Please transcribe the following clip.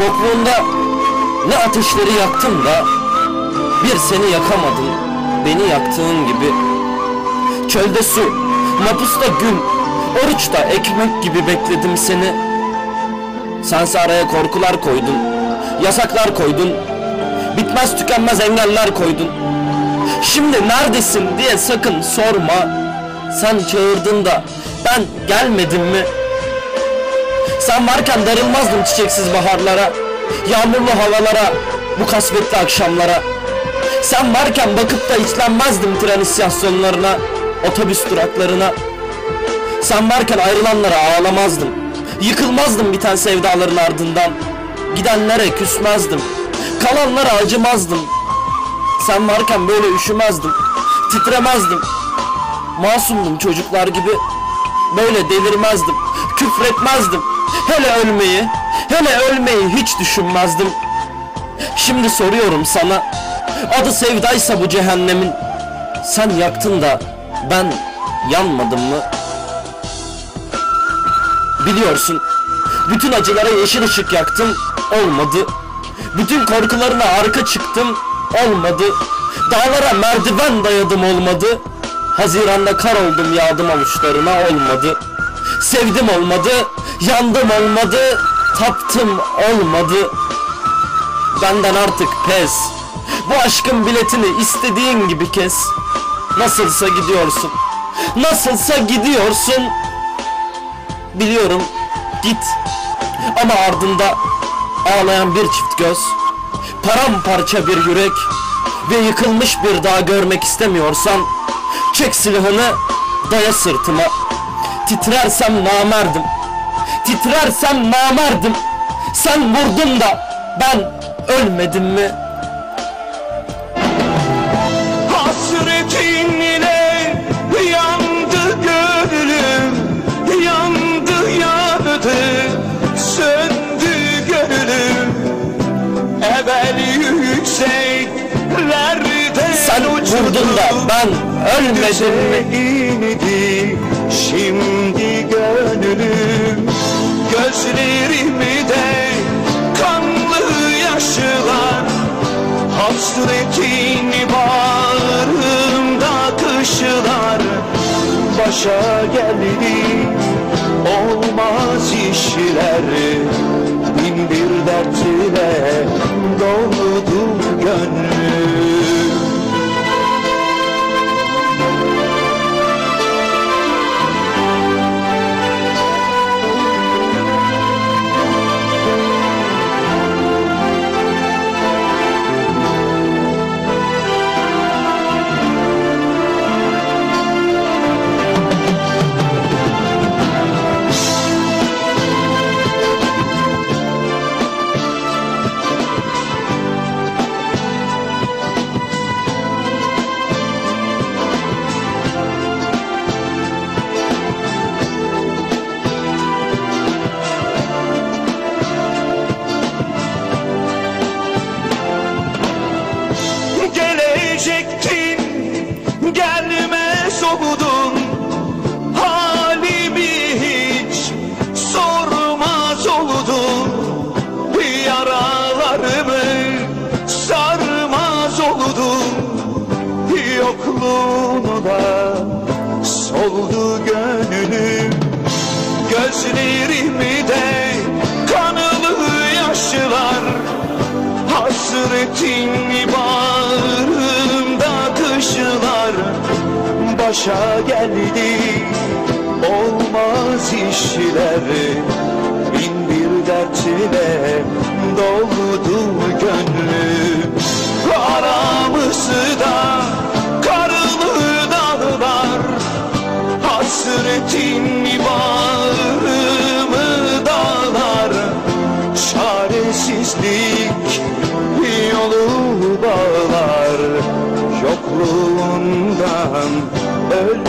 Yokluğunda ne ateşleri yaktım da bir seni yakamadın beni yaktığın gibi. Çölde su, mapusta gün, oruçta ekmek gibi bekledim seni. Sense araya korkular koydun, yasaklar koydun, bitmez tükenmez engeller koydun. Şimdi neredesin diye sakın sorma. Sen çağırdın da ben gelmedim mi? Sen varken darılmazdım çiçeksiz baharlara, yağmurlu havalara, bu kasvetli akşamlara. Sen varken bakıp da içlenmezdim tren istasyonlarına, otobüs duraklarına. Sen varken ayrılanlara ağlamazdım. Yıkılmazdım biten sevdaların ardından. Gidenlere küsmezdim. Kalanlara acımazdım. Sen varken böyle üşümezdim. Titremezdim. Masumdum çocuklar gibi. Böyle delirmezdim. Küfretmezdim. Hele ölmeyi, hele ölmeyi hiç düşünmezdim. Şimdi soruyorum sana. Adı sevdaysa bu cehennemin. Sen yaktın da ben yanmadım mı? Biliyorsun. Bütün acılara yeşil ışık yaktım. Olmadı. Bütün korkularına arka çıktım. Olmadı. Dağlara merdiven dayadım olmadı. Haziranda kar oldum yağdım avuçlarına olmadı. Sevdim olmadı. Yandım olmadı. Taptım olmadı. Benden artık pes. Bu aşkın biletini istediğin gibi kes. Nasılsa gidiyorsun. Nasılsa gidiyorsun. Biliyorum git. Ama ardında ağlayan bir çift göz, paramparça bir yürek ve yıkılmış bir dağ görmek istemiyorsan çek silahını daya sırtıma. Titrersem namerdim. Titrersem namerdim. Sen vurdun da ben ölmedim mi? Sen vurdun da ben ölmedim mi? şimdi gönlüm. Gözlerimde kanlı yaşlar. Hasretin bağrımda kışlar. Başa geldi olmaz Yokluğunda soldu gönlüm Gözlerimi de kanlı yaşlar Hasretin bağrımda kışlar. Başa geldi olmaz işler Ölüm